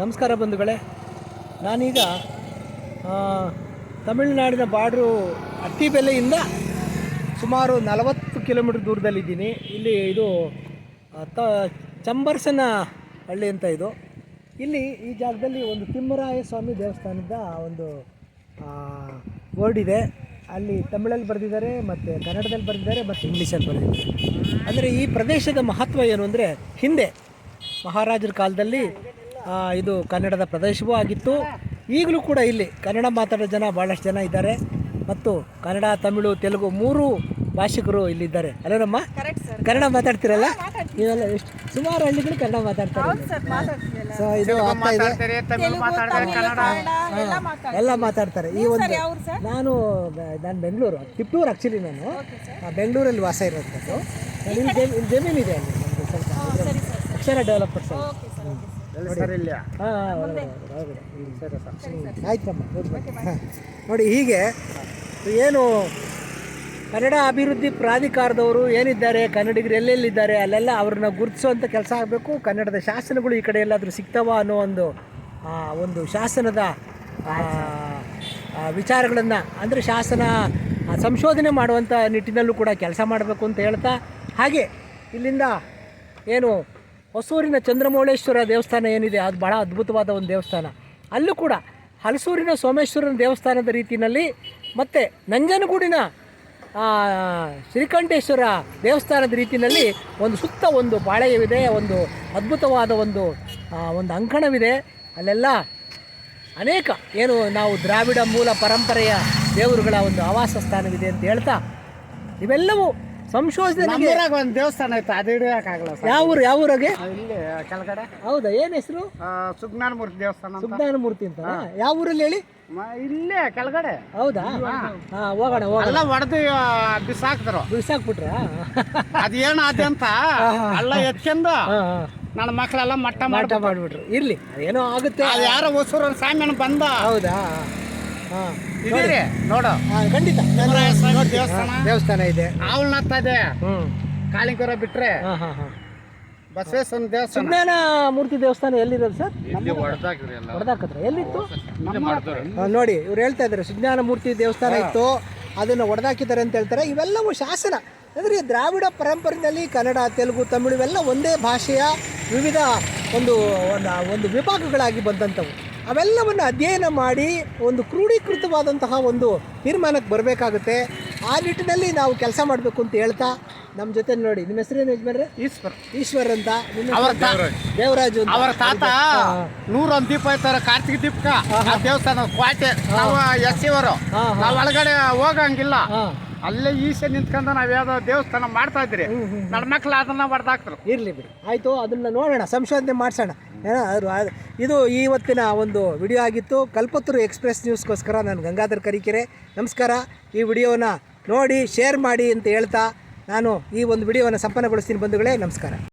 ನಮಸ್ಕಾರ ಬಂಧುಗಳೇ. ನಾನೀಗ ತಮಿಳುನಾಡಿನ ಬಾರ್ಡ್ರು ಅಟ್ಟಿಬೆಲೆಯಿಂದ ಸುಮಾರು ನಲವತ್ತು ಕಿಲೋಮೀಟ್ರ್ ದೂರದಲ್ಲಿದ್ದೀನಿ. ಇಲ್ಲಿ ಇದು ತ, ಚಂಬರ್ಸನ ಹಳ್ಳಿ ಅಂತ ಇದು. ಇಲ್ಲಿ ಈ ಜಾಗದಲ್ಲಿ ಒಂದು ತಿಮ್ಮರಾಯ ಸ್ವಾಮಿ ದೇವಸ್ಥಾನದ ಒಂದು ಬೋರ್ಡ್ ಇದೆ. ಅಲ್ಲಿ ತಮಿಳಲ್ಲಿ ಬರೆದಿದ್ದಾರೆ, ಮತ್ತು ಕನ್ನಡದಲ್ಲಿ ಬರೆದಿದ್ದಾರೆ, ಮತ್ತು ಇಂಗ್ಲೀಷಲ್ಲಿ ಬರೆದಿದ್ದಾರೆ. ಅಂದರೆ ಈ ಪ್ರದೇಶದ ಮಹತ್ವ ಏನು ಅಂದರೆ, ಹಿಂದೆ ಮಹಾರಾಜರ ಕಾಲದಲ್ಲಿ ಇದು ಕನ್ನಡದ ಪ್ರದೇಶವೂ ಆಗಿತ್ತು. ಈಗಲೂ ಕೂಡ ಇಲ್ಲಿ ಕನ್ನಡ ಮಾತಾಡೋ ಜನ ಭಾಳಷ್ಟು ಜನ ಇದ್ದಾರೆ. ಮತ್ತು ಕನ್ನಡ ತಮಿಳು ತೆಲುಗು ಮೂರು ಭಾಷಿಕರು ಇಲ್ಲಿದ್ದಾರೆ. ಅಲ್ಲೇನಮ್ಮ ಕರೆಕ್ಟ್ ಸರ್ ಕನ್ನಡ ಮಾತಾಡ್ತಿರಲ್ಲ? ನೀವೆಲ್ಲ ಎಷ್ಟು? ಸುಮಾರು ಹಳ್ಳಿಗಳು ಕನ್ನಡ ಮಾತಾಡ್ತಾರೆ. ಸೊ ಇದು ಆಗ್ತಾ ಇದೆ. ತೆಲುಗು ತಮಿಳು ಕನ್ನಡ. ಎಲ್ಲ ಮಾತಾಡ್ತಾರೆ. ಈ ಒಂದು ಸರ್ ನಾನು ಬ- ನಾನು ಬೆಂಗಳೂರು ತಿಪ್ಟೂರು ಆ್ಯಕ್ಚುಲಿ ನಾನು. ಆ, ಬೆಂಗಳೂರಲ್ಲಿ ವಾಸ ಇರೋದು. ಇಲ್ಲಿ ಜಮೀನು ಇದೆ ಜಮೀನಿದೆ ಅಲ್ಲಿ ಸ್ವಲ್ಪ ಸರಿ ಸರ್. ಅಕ್ಷರ ಡೆವಲಪರ್ಸ್ ಆಯ್ತಮ್ಮ. ನೋಡಿ ಹೀಗೆ ಏನು ಕನ್ನಡ ಅಭಿವೃದ್ಧಿ ಪ್ರಾಧಿಕಾರದವರು ಏನಿದ್ದಾರೆ ಕನ್ನಡಿಗರು ಎಲ್ಲೆಲ್ಲಿದ್ದಾರೆ ಅಲ್ಲೆಲ್ಲ ಅವ್ರನ್ನ ಗುರುತಿಸುವಂಥ ಕೆಲಸ ಆಗಬೇಕು. ಕನ್ನಡದ ಶಾಸನಗಳು ಈ ಕಡೆ ಎಲ್ಲಾದರೂ ಸಿಗ್ತಾವ ಅನ್ನೋ ಒಂದು ಆ, ಒಂದು ಶಾಸನದ ವಿಚಾರಗಳನ್ನು ಅಂದರೆ ಶಾಸನ ಸಂಶೋಧನೆ ಮಾಡುವಂಥ ನಿಟ್ಟಿನಲ್ಲೂ ಕೂಡ ಕೆಲಸ ಮಾಡಬೇಕು ಅಂತ ಹೇಳ್ತಾ ಹಾಗೆ ಇಲ್ಲಿಂದ ಏನು ಹೊಸೂರಿನ ಚಂದ್ರಮೌಳೇಶ್ವರ ದೇವಸ್ಥಾನ ಏನಿದೆ, ಅದು ಭಾಳ ಅದ್ಭುತವಾದ ಒಂದು ದೇವಸ್ಥಾನ. ಅಲ್ಲೂ ಕೂಡ ಹಲಸೂರಿನ ಸೋಮೇಶ್ವರನ ದೇವಸ್ಥಾನದ ರೀತಿಯಲ್ಲಿ ಮತ್ತು ನಂಜನಗೂಡಿನ ಶ್ರೀಕಂಠೇಶ್ವರ ದೇವಸ್ಥಾನದ ರೀತಿಯಲ್ಲಿ ಒಂದು ಸುತ್ತ ಒಂದು ಪಾಳೆಯವಿದೆ, ಒಂದು ಅದ್ಭುತವಾದ ಒಂದು ಒಂದು ಅಂಕಣವಿದೆ. ಅಲ್ಲೆಲ್ಲ ಅನೇಕ ಏನು ನಾವು ದ್ರಾವಿಡ ಮೂಲ ಪರಂಪರೆಯ ದೇವರುಗಳ ಒಂದು ಆವಾಸ ಸ್ಥಾನವಿದೆ ಅಂತ ಹೇಳ್ತಾ, ಇವೆಲ್ಲವೂ ನಮ್ಮೂರಾಗ ಒಂದು ದೇವಸ್ಥಾನ ಐತೆ ಅದು ಹಿಡಿಯೋಕ್ಕಾಗಲ್ಲ ಸರ್. ಯಾವ ಊರು ಯಾವ ಊರಾಗೆ? ಇಲ್ಲಿ ಕೆಳಗಡೆ. ಹೌದಾ ಏನು ಹೆಸರು? ಸುಜ್ಞಾನ ಮೂರ್ತಿ ದೇವಸ್ಥಾನ ಅಂತ. ಸುಜ್ಞಾನ ಮೂರ್ತಿ ಅಂತ ಯಾವ ಊರಲ್ಲಿ ಹೇಳಿ? ಮ- ಇಲ್ಲೇ ಕೆಳಗಡೆ. ಹೌದಾ? ಹಾ. ಹೋಗೋಣ ಹೋಗೋಣ. ಎಲ್ಲ ಹೊಡೆದು ಬಿಸಾಕ್ತರು ಬಿಡ್ಸಾಕ್ಬಿಟ್ರಾ ಅದೇನು ಅಂತ? ಅಲ್ಲ ಎತ್ಕೊಂಡು ನನ್ನ ಮಕ್ಕಳೆಲ್ಲ ಮಟ್ಟ ಮಾಟ ಮಾಡಿ ಮಾಡಿಬಿಟ್ರು. ಇರ್ಲಿ ಏನೋ ಆಗುತ್ತೆ. ಅದು ಯಾರೋ ಹೊಸೂರ ಸಾಮ್ಯನ ಬಂದ. ಹೌದಾ? ಇದೀರಿ ನೋಡು. ಹಾ, ಖಂಡಿತ. ದೇವಸ್ಥಾನ. ದೇವಸ್ಥಾನ. ಇದೆ. ಅವಳನ್ನ ಇದೆ. ಹ್ಮ್ ಕಾಳಿಂಗರ ಬಿಟ್ರೆ ಬಸವೇಶ್ವರ ಹಾ ಹಾ. ಬಸವೇಶ್ವರನ ದೇವಸ್ಥಾನ. ಸುಜ್ಞಾನ ಮೂರ್ತಿ ದೇವಸ್ಥಾನ ಎಲ್ಲಿರೋದು ಸರ್? ಹೊಡೆದಾಕತ್ರ ಎಲ್ಲಿತ್ತು? ನೋಡಿ ಇವ್ರು ಹೇಳ್ತಾ ಇದ್ದಾರೆ ಸುಜ್ಞಾನ ಮೂರ್ತಿ ದೇವಸ್ಥಾನ ಇತ್ತು. ಅದನ್ನು ಹೊಡೆದಾಕಿದ್ದಾರೆ ಅಂತ ಹೇಳ್ತಾರೆ. ಇವೆಲ್ಲವೂ ಶಾಸನ. ಅಂದರೆ ದ್ರಾವಿಡ ಪರಂಪರೆಯಲ್ಲಿ ಕನ್ನಡ ತೆಲುಗು ತಮಿಳು ಇವೆಲ್ಲ ಒಂದೇ ಭಾಷೆಯ ವಿವಿಧ ಒಂದು ಒಂದು ಒಂದು ವಿಭಾಗಗಳಾಗಿ ಬಂದಂಥವು. ಅವೆಲ್ಲವನ್ನು ಅಧ್ಯಯನ ಮಾಡಿ ಒಂದು ಕ್ರೋಢೀಕೃತವಾದಂತಹ ಒಂದು ತೀರ್ಮಾನಕ್ಕೆ ಬರಬೇಕಾಗುತ್ತೆ. ಆ ನಿಟ್ಟಿನಲ್ಲಿ ನಾವು ಕೆಲಸ ಮಾಡಬೇಕು ಅಂತ ಹೇಳ್ತಾ ನಮ್ಮ ಜೊತೆ ನೋಡಿ. ನಿಮ್ಮ ಹೆಸರೇನು ಯಜಮಾನ್ರೆ? ಈಶ್ವರ್. ಈಶ್ವರ್ ಅಂತ. ನಿಮ್ಮ ಅವರ ಹೆಸರು? ದೇವರಾಜು ಅಂತ. ಅವರ ತಾತ ನೂರೊಂದು ದೀಪ ಇರ್ತಾರ ಕಾರ್ತಿಕ ದೀಪಕ. ಆ ದೇವಸ್ಥಾನ ಕ್ವಾಟೆ. ನಾವು ಎಸ್ ಇವರು ಹಾ, ಹಾ. ನಾವು ಒಳಗಡೆ ಹೋಗಂಗಿಲ್ಲ. ಹಾಂ. ಅಲ್ಲೇ ಈಸೆ ನಿಂತ್ಕೊಂಡು ನಾವ್ ಯಾವ್ದೋ ದೇವಸ್ಥಾನ ಮಾಡ್ತಾ ಇದ್ರಿ ನನ್ನ ಮಕ್ಳು ಅದನ್ನ ಹೊಡೆದಾಕ್ತರು ಇರಲಿ ಬಿಡಿ. ಆಯಿತು ಅದನ್ನ ನೋಡೋಣ. ಸಂಶೋಧನೆ ಮಾಡಿಸೋಣ. ಏನೋ ಇದು ಇವತ್ತಿನ ಒಂದು ವಿಡಿಯೋ ಆಗಿತ್ತು. ಕಲ್ಪತ್ತೂರು ಎಕ್ಸ್ಪ್ರೆಸ್ ನ್ಯೂಸ್ಗೋಸ್ಕರ ನಾನು ಗಂಗಾಧರ್ ಕರಿಕೆರೆ. ನಮಸ್ಕಾರ. ಈ ವಿಡಿಯೋನ ನೋಡಿ ಶೇರ್ ಮಾಡಿ ಅಂತ ಹೇಳ್ತಾ ನಾನು ಈ ಒಂದು ವಿಡಿಯೋವನ್ನು ಸಂಪನ್ನಗೊಳಿಸ್ತೀನಿ ಬಂಧುಗಳೇ, ನಮಸ್ಕಾರ.